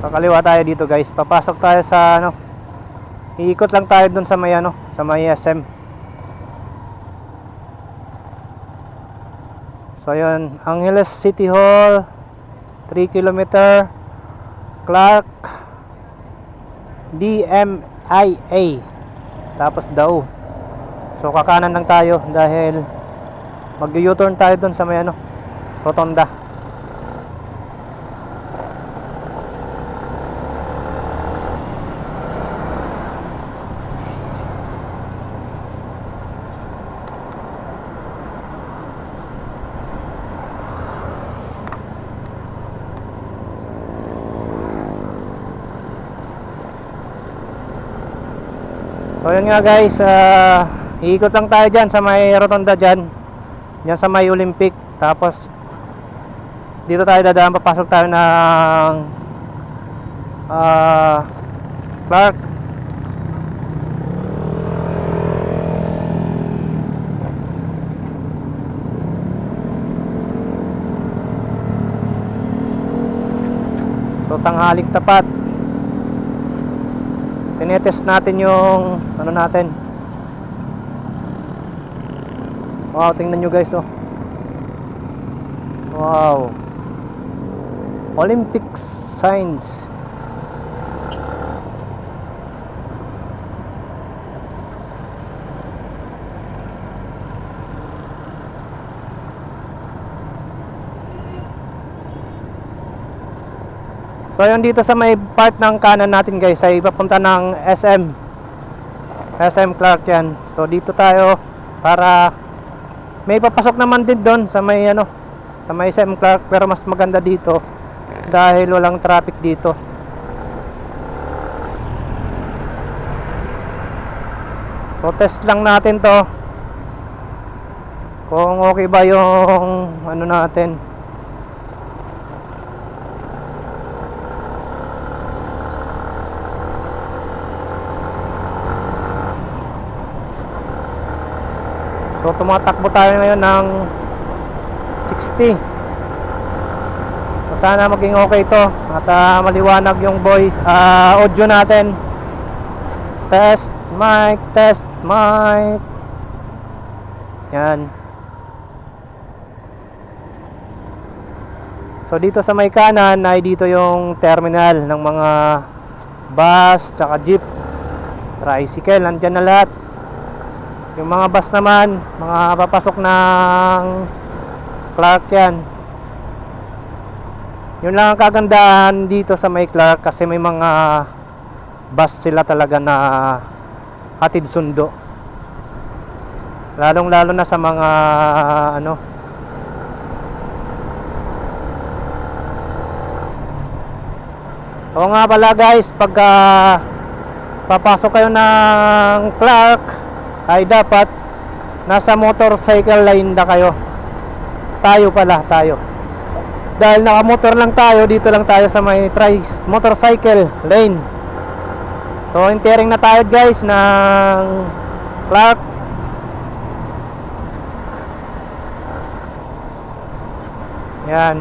Kakaliwa tayo dito guys. Papasok tayo sa ano. Iikot lang tayo dun sa may ano, sa may SM. So yun, Angeles City Hall 3 km Clark DMIA tapos daw so kakanan lang tayo dahil mag U-turn tayo dun sa may ano rotonda nga guys, ah, iikot lang tayo dyan sa may rotonda dyan. Dyan sa may Olympic. Tapos dito tayo dadaan, papasok tayo ng ah, Clark. So tanghaling tapat tinetest natin yung ano natin. Wow tingnan nyo guys oh. Wow. Olympic signs. So yun dito sa may part ng kanan natin guys ay papunta ng SM SM Clark yan. So dito tayo para may papasok naman din doon sa may ano sa may SM Clark pero mas maganda dito dahil walang traffic dito. So test lang natin to kung okay ba yung ano natin So tumatakbo tayo ngayon ng 60. So, sana maging okay to at ah, maliwanag yung voice ah, audio natin. Test mic, test mic. Yan. So dito sa may kanan ay dito yung terminal ng mga bus, tsaka jeep, tricycle, nandyan na lahat. Yung mga bus naman, mga papasok ng Clark yan. Yun lang ang kagandahan dito sa may Clark kasi may mga bus sila talaga na hatid sundo. Lalong lalo na sa mga ano Oo nga pala guys, pagka papasok kayo ng Clark, ay dapat nasa motorcycle lane na kayo. Tayo pala tayo. Dahil nakamotor lang tayo dito lang tayo sa may tri motorcycle lane. So entering na tayo guys ng Clark yan.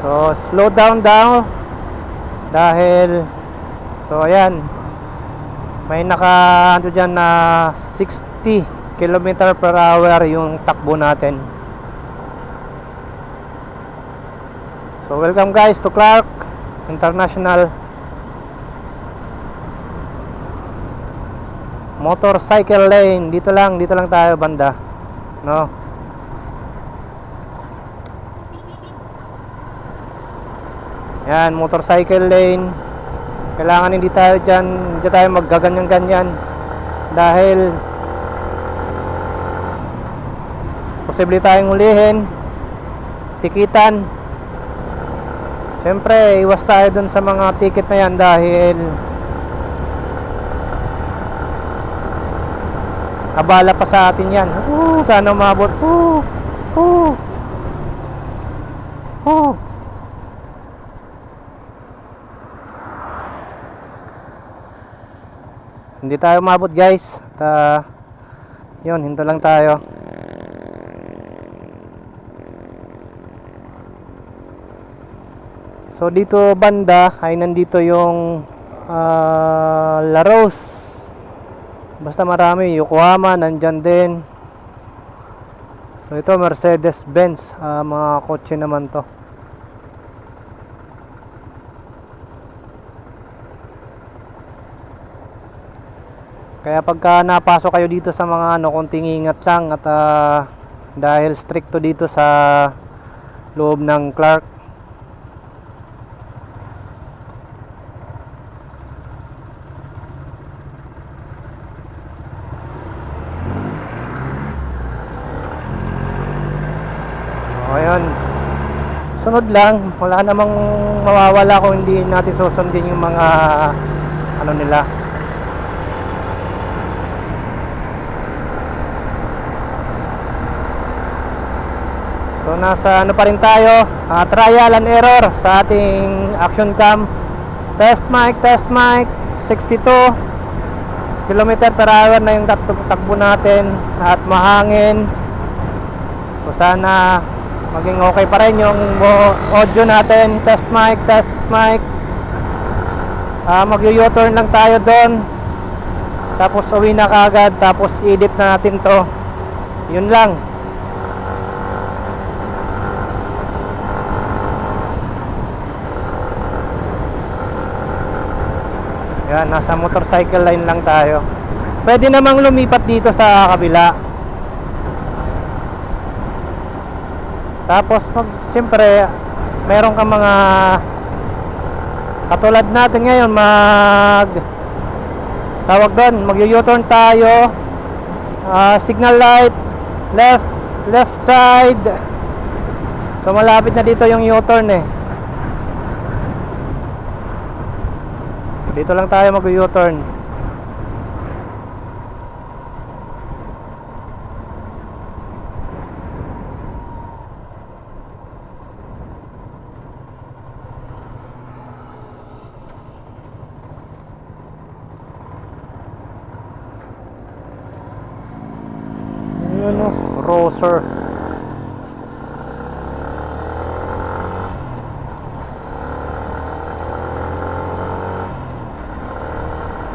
So slow down down dahil so ayan may naka ano dyan na 60 km per hour yung takbo natin. So welcome guys to Clark International motorcycle lane. Dito lang dito lang tayo banda. No? Yan motorcycle lane kailangan hindi tayo dyan hindi tayo maggaganyan ganyan dahil posible tayong ulihin tikitan. Siyempre iwas tayo dun sa mga ticket na yan dahil abala pa sa atin yan. Uh, sana umabot. Uh, uh, uh. Hindi tayo umabot guys at ah, yun hinto lang tayo So dito banda ay nandito yung ah, Laros. Basta marami, Yokohama nandyan din. So ito Mercedes-Benz, ah, mga kotse naman to. Kaya pagka napasok kayo dito sa mga ano, konting ingat lang at ah, dahil stricto dito sa loob ng Clark. O, ayun. Sunod lang, wala namang mawawala kung hindi natin susundin yung mga ano nila, So nasa ano pa rin tayo, ah, trial and error sa ating action cam. Test mic, test mic, 62 km per hour na yung takbo natin at mahangin. So sana maging okay pa rin yung audio natin. Test mic, test mic. Ah, mag-u-turn lang tayo doon. Tapos uwi na kagad, tapos edit na natin to. Yun lang. Yan, nasa motorcycle line lang tayo. Pwede namang lumipat dito sa kabila. Tapos mag siyempre meron ka mga katulad natin ngayon mag tawag doon, mag-u-turn tayo. Ah, signal light left left side. So malapit na dito yung U-turn eh. Dito lang tayo mag-U-turn. Yun o, Roser.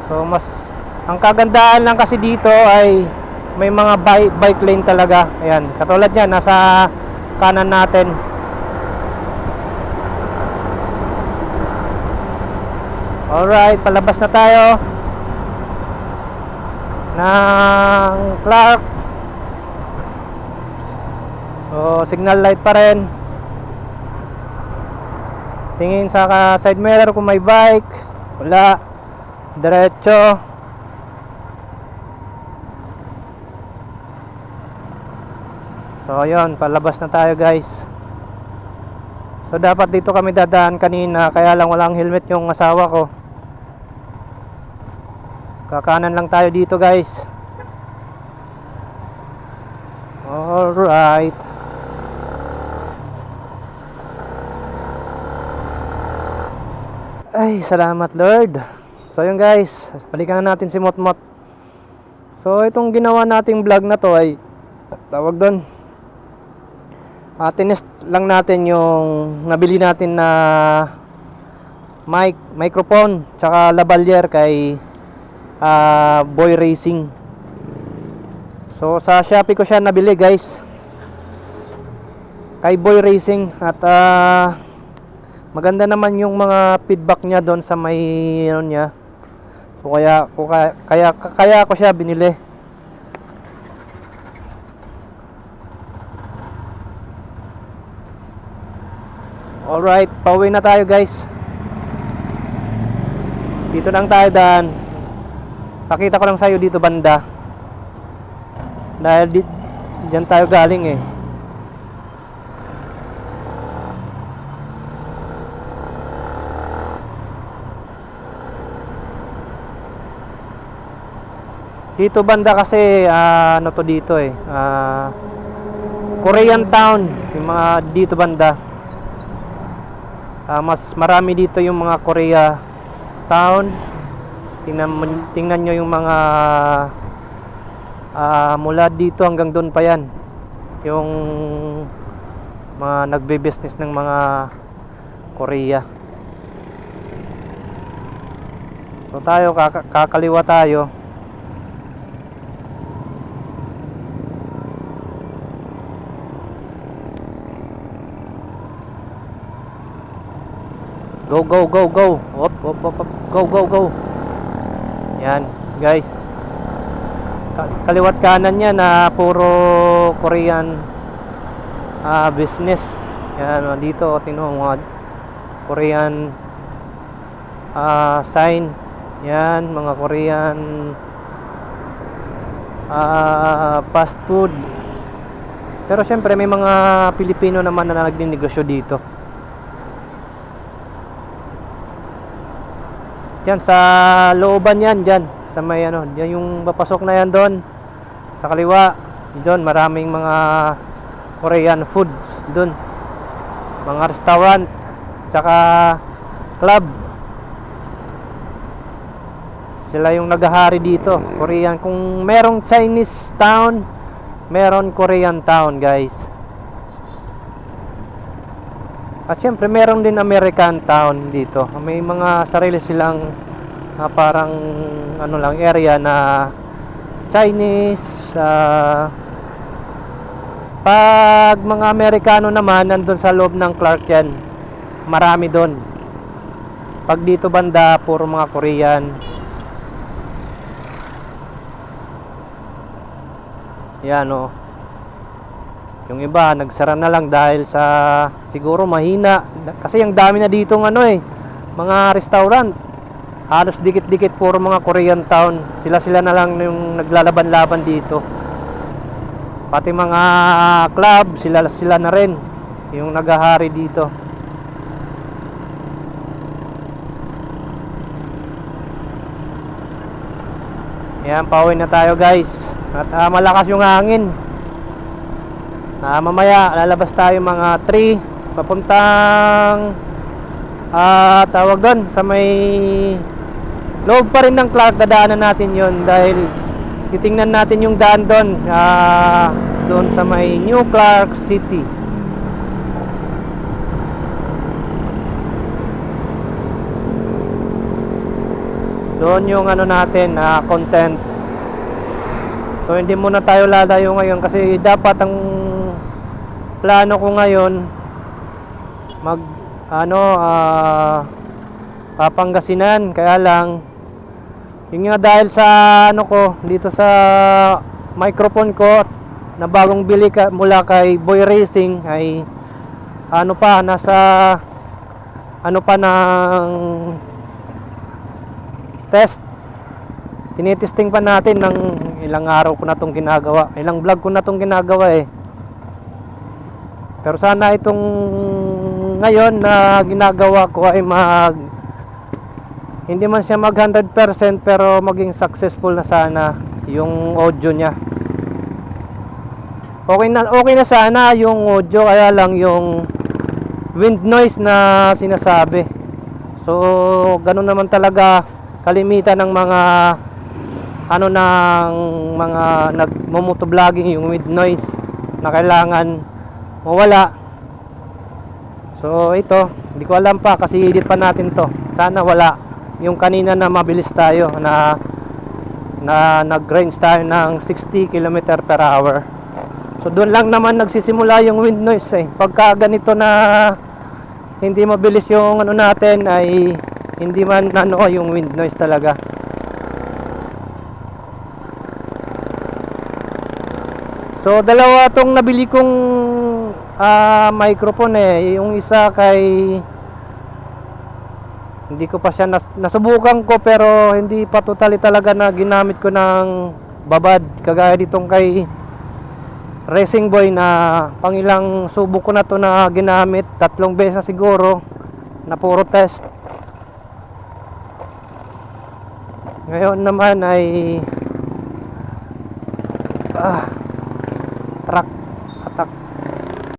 So mas ang kagandahan lang kasi dito ay may mga bike, bike lane talaga. Ayan, katulad niyan nasa kanan natin. Alright, palabas na tayo ng Clark. So, signal light pa rin. Tingin sa side mirror kung may bike. Wala. Diretso. So, ayun, palabas na tayo, guys. So, dapat dito kami dadaan kanina, kaya lang walang helmet yung asawa ko. Kakanan lang tayo dito, guys. Alright. Ay, salamat Lord. So yun guys, balikan na natin si Motmot. So itong ginawa nating vlog na to ay tawag doon. Ah, tinest lang natin yung nabili natin na mic, microphone, tsaka lavalier kay ah, Boy Racing. So sa Shopee ko siya nabili guys. Kay Boy Racing at ah, maganda naman yung mga feedback niya doon sa may ano niya. So kaya ko kaya kaya, kaya ako siya binili. Alright, pauwi na tayo guys. Dito lang tayo daan. Pakita ko lang sa'yo dito banda. Dahil di, dyan tayo galing eh. Dito banda kasi ah, ano to dito eh. ah, Korean town, yung mga dito banda uh, mas marami dito yung mga Korea town. Tingnan, tingnan nyo yung mga uh, mula dito hanggang doon pa yan. Yung mga nagbe-business ng mga Korea. So tayo kak kakaliwa tayo. Go go go go. Op op op, op. Go go go. Yan, guys. Ka- Kaliwat kanan yan na puro Korean ah, business. Yan, oh, dito tingnan mo mga Korean ah, sign. Yan, mga Korean ah, fast food. Pero syempre may mga Pilipino naman na nagninegosyo dito. Diyan sa looban yan, diyan sa may ano, diyan yung papasok na yan doon sa kaliwa. Doon maraming mga Korean foods doon. Mga restaurant, tsaka club. Sila yung naghahari dito, Korean. Kung merong Chinese town, meron Korean town, guys. At syempre meron din American town dito. May mga sarili silang ah, parang ano lang area na Chinese ah, pag mga Amerikano naman nandun sa loob ng Clark yan. Marami doon. Pag dito banda puro mga Korean. Yan oh. Yung iba nagsara na lang dahil sa siguro mahina kasi ang dami na dito ng ano eh mga restaurant. Halos dikit-dikit puro mga Korean town. Sila-sila na lang yung naglalaban-laban dito. Pati mga club, sila sila na rin yung naghahari dito. Yan, pauwi na tayo guys. At ah, malakas yung hangin. Ah, mamaya lalabas tayo mga 3 papuntang ah tawag doon sa may loob pa rin ng Clark dadaanan natin yon dahil titingnan natin yung daan doon ah, doon sa may New Clark City. Doon yung ano natin ah, content. So hindi muna tayo lalayo ngayon kasi dapat ang plano ko ngayon mag ano ah Papangasinan kaya lang yun nga dahil sa ano ko dito sa microphone ko na bagong bili ka, mula kay Boy Racing ay ano pa nasa ano pa ng test. Tinitesting pa natin ng ilang araw ko na itong ginagawa. Ilang vlog ko na itong ginagawa eh pero sana itong ngayon na ginagawa ko ay mag hindi man siya mag 100% pero maging successful na sana yung audio niya. Okay na okay na sana yung audio kaya lang yung wind noise na sinasabi. So ganun naman talaga kalimitan ng mga ano ng mga nagmumotovlogging yung wind noise na kailangan mawala. So ito hindi ko alam pa kasi edit pa natin to. Sana wala. Yung kanina na mabilis tayo na na nag-range tayo ng 60 km per hour. So doon lang naman nagsisimula yung wind noise eh. Pagka ganito na hindi mabilis yung ano natin ay hindi man ano yung wind noise talaga. So dalawa tong nabili kong ah, microphone eh. Yung isa kay hindi ko pa siya nas- nasubukan ko pero hindi pa totally talaga na ginamit ko ng babad. Kagaya ditong kay Racing Boy na pangilang subok ko na to na ginamit. Tatlong beses na siguro. Na puro test. Ngayon naman ay ah,